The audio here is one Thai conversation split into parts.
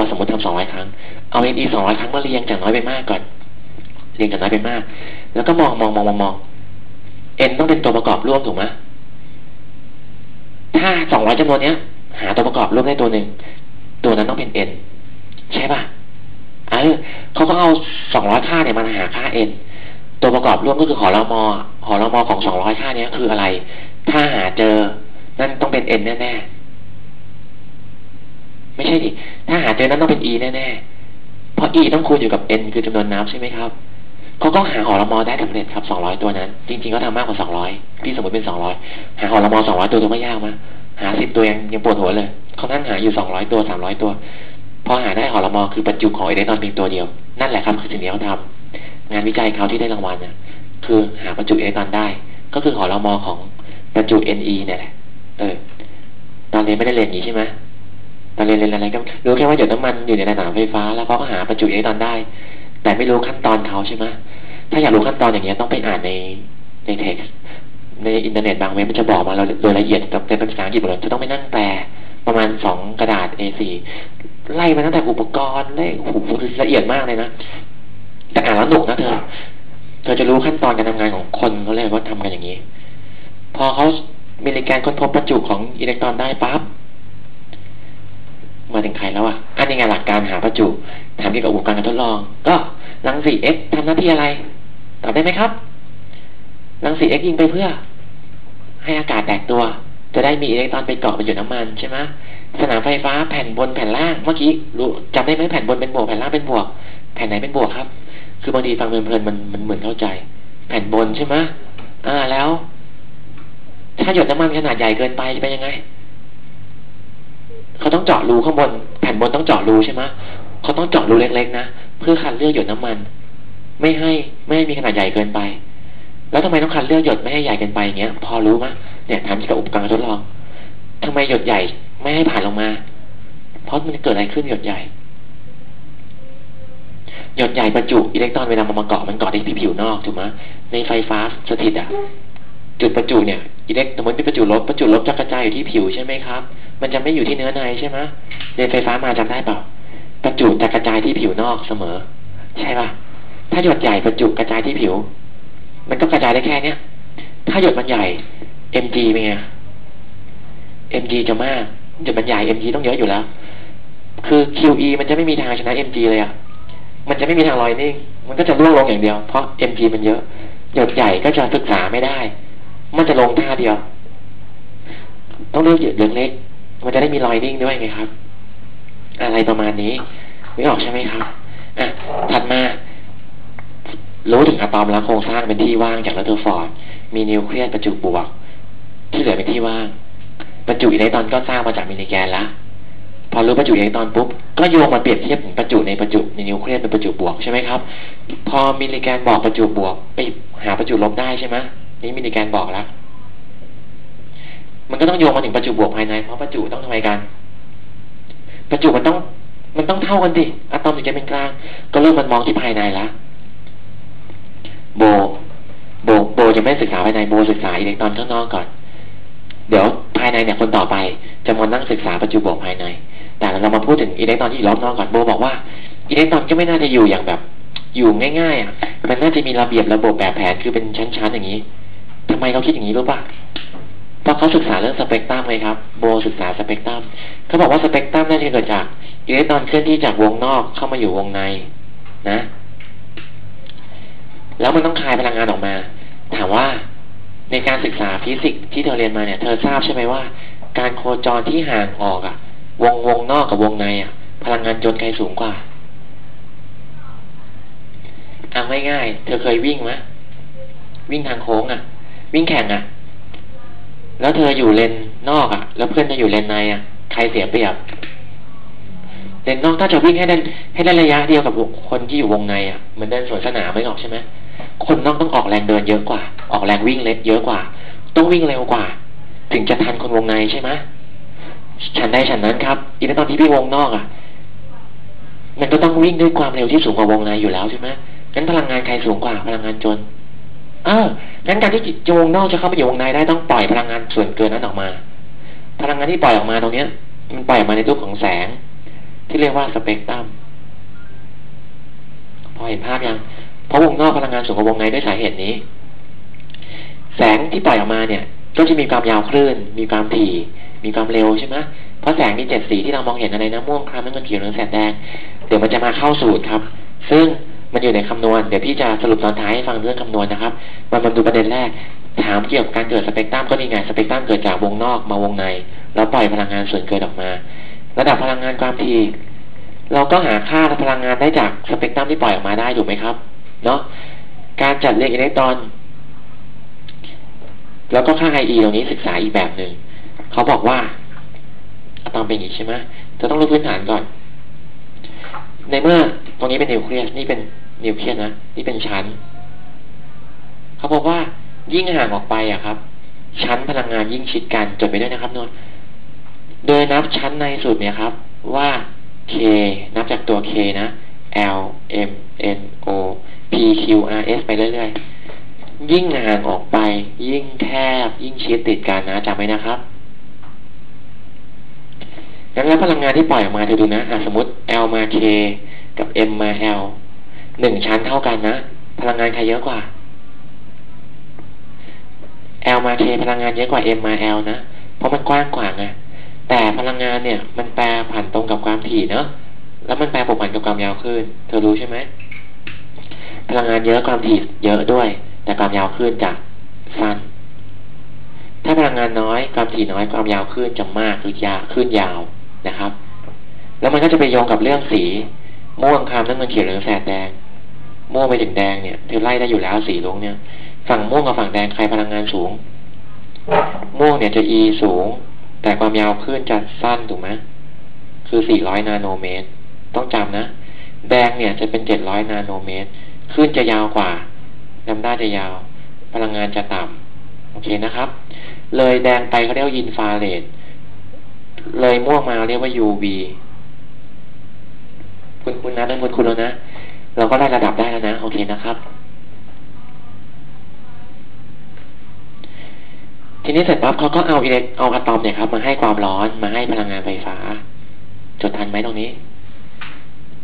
ตัวสมมติทำสองร้อยครั้ง เอา n e สองร้อยครั้งมาเรียงจากน้อยไปมากก่อน เรียงจากน้อยไปมาก แล้วก็มองมองมองมองมอง n ต้องเป็นตัวประกอบร่วมถูกไหมถ้าสองร้อยจำนวนเนี้ย หาตัวประกอบร่วมได้ตัวหนึ่ง ตัวนั้นต้องเป็น n ใช่ป่ะเออเขาก็เอาสองร้อยค่าเนี่ยมาหาค่า n ตัวประกอบร่วมก็คือหอรมอหอรมอของสองร้อยค่านี้คืออะไร ถ้าหาเจอ นั่นต้องเป็น n แน่ๆ ไม่ใช่ดิถ้าหาเจอนั่นต้องเป็น e แน่ๆ เพราะ e ต้องคูณอยู่กับ n คือจำนวนน้ำใช่ไหมครับเขาก็หาหอรมอได้สำเร็จครับสองร้อยตัวนั้น จริงๆก็ทำมากกว่าสองร้อยพี่สมมติเป็นสองร้อยหาหอรมอสองร้อยตัวตัวไม่ยากมั้ยหาสิบตัวยังยังปวดหัวเลยเขานั่นหาอยู่สองร้อยตัวสามร้อยตัว พอหาได้หอรมอคือประจุของอิเล็กตรอนเพียงตัวเดียว นั่นแหละครับคือสิ่งที่เขาทำงานวิจัยเขาที่ได้รางวัลนะคือหาประจุอิเล็กตรอนได้ ก็คือหอรมอของประจุ Ne เนี่ยแหละเออตอนเรียนไม่ได้เรียนอย่างนี้ใช่ไหม ตอนเรียนเรียนอะไรก็รู้แค่ว่าหยดน้ำมันอยู่ในสนามไฟฟ้า แล้วเขาก็หาประจุอิเล็กตรอนได้ แต่ไม่รู้ขั้นตอนเขาใช่ไหมถ้าอยากรู้ขั้นตอนอย่างเงี้ยต้องไปอ่านในในเท็กซ์ในอินเทอร์เน็ตบางเว็บมันจะบอกมาเราโดยละเอียดแต่เป็นภาษาอังกฤษหมดเลยจะต้องไปนั่งแปลประมาณสองกระดาษ A4 ไล่มาตั้งแต่อุปกรณ์ไล่โอ้โหละเอียดมากเลยนะแต่อ่านแล้วหนุกนะเธอเธอจะรู้ขั้นตอนการทำงานของคนเขาเลยว่าทำกันอย่างนี้ พอเขามีการค้นพบประจุของอิเล็กตรอนได้ปั๊บ มาถึงใครแล้วอะอันนี้ไงหลักการหาประจุ ถามเกี่ยวกับอุปกรณ์การทดลอง ก็รังสี X ทำหน้าที่อะไร ตอบได้ไหมครับรังสี X ยิงไปเพื่อ ให้อากาศแตกตัว จะได้มีอิเล็กตรอนไปเกาะบนหยดน้ำมันใช่ไหมสนามไฟฟ้าแผ่นบนแผ่นล่างเมื่อกี้รู้จำได้ไหมแผ่นบนเป็นบวกแผ่นล่างเป็นบวก แผ่นไหนเป็นบวกครับ คือบางทีฟังเพลินๆมันมันเหมือนเข้าใจ แผ่นบนใช่ไหมอ่าแล้ว ถ้าหยดน้ำมันขนาดใหญ่เกินไปจะเป็นยังไง เขาต้องเจาะรูข้างบน แผ่นบนต้องเจาะรูใช่ไหมเขาต้องเจาะรูเล็กๆนะเพื่อคัดเลือกหยดน้ำมัน ไม่ให้ไม่ให้มีขนาดใหญ่เกินไป แล้วทำไมต้องคัดเลือกหยดไม่ให้ใหญ่เกินไปอย่างเงี้ย พอรู้ไหมเนี่ยถามเกี่ยวกับอุปกรณ์ทดลองทำไมหยดใหญ่ไม่ให้ผ่านลงมา เพราะมันเกิดอะไรขึ้นหยดใหญ่หยดใหญ่ประจุอิเล็กตรอนเวลามันมาเกาะมันเกาะที่ผิวนอกถูกไหมในไฟฟ้าสถิตอะ จุดประจุเนี่ย อิเล็กตรอนเป็นประจุลบประจุลบจะกระจายอยู่ที่ผิวใช่ไหมครับ มันจะไม่อยู่ที่เนื้อในใช่ไหมในไฟฟ้ามาจำได้เปล่า ประจุจะกระจายที่ผิวนอกเสมอ ใช่ป่ะ ถ้าหยดใหญ่ประจุกระจายที่ผิว มันก็กระจายได้แค่เนี้ย ถ้าหยดมันใหญ่ mg เป็นไง mg จะมากหยดมันใหญ่ mg ต้องเยอะอยู่แล้ว คือ qe มันจะไม่มีทางชนะ mg เลยอะมันจะไม่มีทางลอยนิ่ง มันก็จะร่วงลงอย่างเดียว เพราะ mg มันเยอะหยดใหญ่ก็จะศึกษาไม่ได้ มันจะลงท่าเดียว ต้องเลือกหยดเล็กๆมันจะได้มีลอยนิ่งด้วยไงครับ อะไรประมาณนี้ไม่ออกใช่ไหมครับอะถัดมารู้ถึงอะตอมแล้วโครงสร้างเป็นที่ว่างจากรัตเทอร์ฟอร์ด มีนิวเคลียสประจุบวก ที่เหลือเป็นที่ว่าง ประจุอิเล็กตรอนก็สร้างมาจากมิลลิแกนละพอรู้ประจุอิเล็กตรอนปุ๊บ ก็โยงมาเปรียบเทียบถึงประจุในประจุในนิวเคลียสเป็นประจุบวกใช่ไหมครับ พอมิลลิแกนบอกประจุบวกไปหาประจุลบได้ใช่ไหม นี่มิลลิแกนบอกแล้ว มันก็ต้องโยงมาถึงประจุบวกภายใน เพราะประจุต้องทำไมกัน ประจุมันต้อง มันต้องเท่ากันดิอะตอมถึงจะเป็นกลาง ก็เริ่มมันมองที่ภายในละโบ โบ โบจะไม่ศึกษาภายในโบศึกษาอิเล็กตรอนข้างนอกก่อน เดี๋ยวภายในเนี่ยคนต่อไป จะมานั่งศึกษาประจุบวกภายใน แต่เรามาพูดถึงอิเล็กตรอนที่อยู่รอบนอกก่อนโบบอกว่าอิเล็กตรอนก็ไม่น่าจะอยู่อย่างแบบ อยู่ง่ายๆอะ มันน่าจะมีระเบียบระบบแบบแผนคือเป็นชั้นๆอย่างนี้ ทำไมเขาคิดอย่างนี้รู้ป่ะเพราะเขาศึกษาเรื่องสเปกตรัมเลยครับ โบศึกษาสเปกตรัมเขาบอกว่าสเปกตรัมน่าจะเกิดจากอิเล็กตรอนเคลื่อนที่จากวงนอกเข้ามาอยู่วงใน นะ แล้วมันต้องคายพลังงานออกมา ถามว่าในการศึกษาฟิสิกส์ที่เธอเรียนมาเนี่ย เธอทราบใช่ไหมว่า การโคจรที่ห่างออกอะวงวงนอกกับวงในอะพลังงานจนใครสูงกว่าเอาง่ายๆ เธอเคยวิ่งไหมวิ่งทางโค้งอะ วิ่งแข่งอะแล้วเธออยู่เลนนอกอะ่ะ แล้วเพื่อนจะอยู่เลนในอะ่ะ ใครเสียเปรียบ เลนนอกถ้าจะวิ่งให้ได้ให้ได้ระยะเดียวกับคนที่อยู่วงในอะ่ะ เหมือนเดินสวนสนามไม่ออกใช่ไหมคนนอกต้องออกแรงเดินเยอะกว่า ออกแรงวิ่งเล็กเยอะกว่า ต้องวิ่งเร็วกว่า ถึงจะทันคนวงในใช่ไหมฉันได้ฉันนั้นครับอีกตอนที่พี่วงนอกอะ่ะ มันก็ต้องวิ่งด้วยความเร็วที่สูงกว่าวงในอยู่แล้วใช่ไหมงั้นพลังงานใครสูงกว่าพลังงานจน เอองั้นการที่จิตจวงนอกจะเข้าไปอยู่วงในได้ต้องปล่อยพลังงานส่วนเกินนั้นออกมา พลังงานที่ปล่อยออกมาตรงเนี้ย มันปล่อยออกมาในรูปของแสง ที่เรียกว่าสเปกตรัมพอเห็นภาพยังเพราะวงนอกพลังงานสูงกว่าวงในด้วยสาเหตุนี้ แสงที่ปล่อยออกมาเนี่ย ก็จะมีความยาวคลื่น มีความถี่ มีความเร็วใช่ไหมเพราะแสงมีเจ็ดสีที่เรามองเห็นอะไรนะม่วงคล้ำน้ำเงินเขียวเหลืองแสดแดงเดี๋ยวมันจะมาเข้าสูตรครับ ซึ่ง มันอยู่ในคำนวณ เดี๋ยวพี่จะสรุปตอนท้ายให้ฟังเรื่องคำนวณนะครับ มามาดูประเด็นแรก ถามเกี่ยวกับการเกิดสเปกตรัมก็นี่ไง สเปกตรัมเกิดจากวงนอกมาวงใน แล้วปล่อยพลังงานส่วนเกินออกมา ระดับพลังงานความถี่ เราก็หาค่าพลังงานได้จากสเปกตรัมที่ปล่อยออกมาได้ถูกไหมครับ เนาะการจัดเรียงอิเล็กตรอน แล้วก็ค่า IE ตรงนี้ศึกษาอีกแบบหนึ่ง เขาบอกว่าอะตอมเป็นอย่างนี้ใช่ไหมจะต้องรู้พื้นฐานก่อน ในเมื่อ ตรงนี้เป็นนิวเคลียสนี่เป็นนิวเคลียสนะนี่เป็นชั้น เขาบอกว่ายิ่งห่างออกไปอะครับ ชั้นพลังงานยิ่งชิดกันจดไปด้วยนะครับนนโดยนับชั้นในสุดเนี่ยครับ ว่า K นับจากตัว K นะ L M N O P Q R S ไปเรื่อยๆ ยิ่งห่างออกไป ยิ่งแคบ ยิ่งชิดติดกันนะจำไว้นะครับงั้นแล้วพลังงานที่ปล่อยออกมาเธอดูนะสมมติ L มา K กับ M มา L หนึ่งชั้นเท่ากันนะ พลังงานใครเยอะกว่า L มา K พลังงานเยอะกว่า M มา L นะ เพราะมันกว้างกว่าไงแต่พลังงานเนี่ย มันแปรผันตรงกับความถี่เนาะแล้วมันแปรผกผันกับความยาวขึ้น เธอรู้ใช่ไหมพลังงานเยอะความถี่เยอะด้วย แต่ความยาวขึ้นจะสั้น ถ้าพลังงานน้อยความถี่น้อยความยาวขึ้นจะมากหรือยาวขึ้นยาวนะครับ แล้วมันก็จะไปโยงกับเรื่องสี ม่วงคามน้ำเงินเขียวเหลืองแสดแดง ม่วงไปถึงแดงเนี่ยเธอไล่ได้อยู่แล้วสีลุงเนี่ย ฝั่งม่วงกับฝั่งแดงใครพลังงานสูง ม่วงเนี่ยจะ E สูง แต่ความยาวขึ้นจะสั้นถูกไหมคือ 400 นาโนเมตร ต้องจำนะ แดงเนี่ยจะเป็น 700 นาโนเมตรขึ้นจะยาวกว่าลำด้าจะยาว พลังงานจะต่ำโอเคนะครับ เลยแดงไปเขาเรียกว่าอินฟราเรดเลยม่วงมาเรียกว่า UV คุณคุณนะเริ่มคุณคุณแล้วนะ เราก็ได้ระดับได้แล้วนะ โอเคนะครับ ทีนี้เสร็จปั๊บเขาก็เอาอิเล็กเอาอะตอมเนี่ยครับ มาให้ความร้อนมาให้พลังงานไฟฟ้า จดทันไหมตรงนี้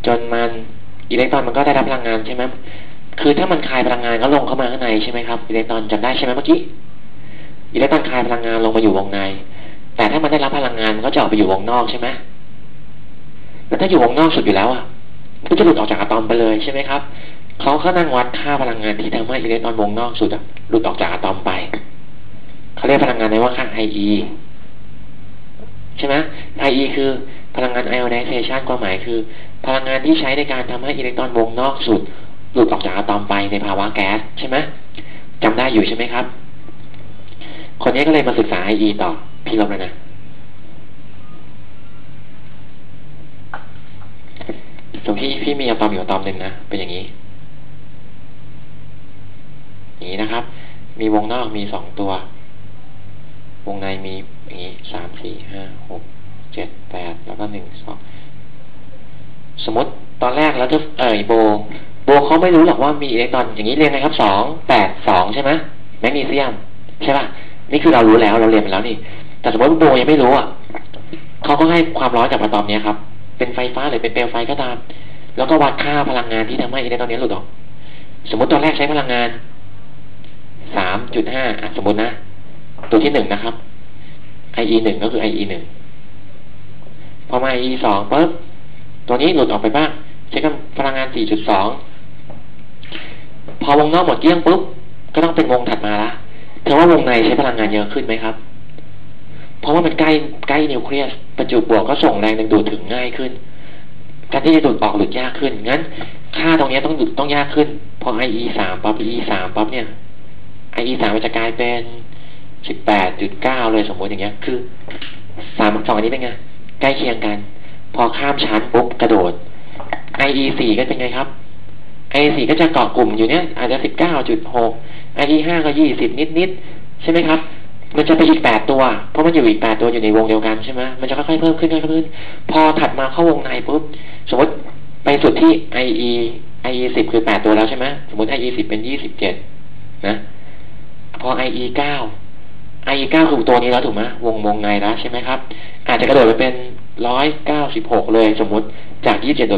จนมันอิเล็กตรอนมันก็ได้รับพลังงานใช่ไหมคือถ้ามันคายพลังงานก็ลงเข้ามาข้างในใช่ไหมครับอิเล็กตรอนจำได้ใช่ไหมเมื่อกี้อิเล็กตรอนคายพลังงานลงมาอยู่วงใน แต่ถ้ามันได้รับพลังงานมันก็จะออกไปอยู่วงนอกใช่ไหมแล้วถ้าอยู่วงนอกสุดอยู่แล้วอะ ก็จะหลุดออกจากอะตอมไปเลยใช่ไหมครับเขาก็นั่งวัดค่าพลังงานที่ทำให้อิเล็กตรอนวงนอกสุดหลุดออกจากอะตอมไปเขาเรียกพลังงานในว่าค่า IE ใช่ไหม IE คือพลังงาน ionization ความหมายคือ พลังงานที่ใช้ในการทำให้อิเล็กตรอนวงนอกสุด หลุดออกจากอะตอมไปในภาวะแก๊สใช่ไหมจำได้อยู่ใช่ไหมครับ คนนี้ก็เลยมาศึกษา IE ต่อพี่ลบแล้วนะ ตรงที่พี่มีอะตอมอยู่อะตอมหนึ่งนะ เป็นอย่างนี้ อย่างนี้นะครับ มีวงนอกมีสองตัว วงในมีอย่างนี้สามสี่ห้าหกเจ็ดแปดแล้วก็หนึ่งสองสมมติตอนแรกแล้วก็เอ่ยโบ โบเขาไม่รู้หรอกว่ามีอิเล็กตรอนอย่างนี้เรียนนะครับสองแปดสองใช่ไหมแมกนีเซียมใช่ป่ะนี่คือเรารู้แล้วเราเรียนมาแล้วนี่ แต่สมมติโบยังไม่รู้อะเขาก็ให้ความร้อนจากอะตอมเนี้ยครับ เป็นไฟฟ้าหรือเป็นเปลวไฟก็ตาม แล้วก็วัดค่าพลังงานที่ทำให้อิเล็กตรอนนี้หลุดออก สมมติตอนแรกใช้พลังงานสามจุดห้าสมมตินะ ตัวที่หนึ่งนะครับ IE หนึ่งก็คือ IE หนึ่งพอมา IE สองปุ๊บตัวนี้หลุดออกไปบ้างใช้กับพลังงานสี่จุดสองพอวงนอกหมดเกลี้ยงปุ๊บก็ต้องเป็นวงถัดมาละเธอว่าวงในใช้พลังงานเยอะขึ้นไหมครับ เพราะว่ามันใกล้ใกล้นิวเคลียสประจุบวกก็ส่งแรงดึงดูดถึงง่ายขึ้น การที่จะดูดออกหลุดยากขึ้น งั้น ค่าตรงนี้ต้องดูดต้องยากขึ้น พอ IE สามปั๊บ IE สามปั๊บเนี่ย IE สามมันจะกลายเป็นสิบแปดจุดเก้าเลยสมมติอย่างเงี้ย คือสามสองอันนี้เป็นไง ใกล้เคียงกัน พอข้ามชั้นปุ๊บกระโดด IE สี่ก็เป็นไงครับ IE สี่ก็จะเกาะกลุ่มอยู่เนี้ยอาจจะสิบเก้าจุดหก IE ห้าก็ยี่สิบนิดนิดใช่ไหมครับ มันจะไปอีกแปดตัว เพราะมันอยู่อีกแปดตัวอยู่ในวงเดียวกันใช่ไหมมันจะค่อยๆเพิ่มขึ้นค่อยๆเพิ่มขึ้น พอถัดมาเข้าวงในปุ๊บ สมมติไปสุดที่ IE IE สิบคือแปดตัวแล้วใช่ไหมสมมติ IE สิบเป็นยี่สิบเจ็ดนะ พอ IE เก้า IE เก้าคือตัวนี้แล้วถูกไหมวงวงในแล้วใช่ไหมครับ อาจจะกระโดดไปเป็นร้อยเก้าสิบหกเลยสมมติจากยี่สิบเจ็ด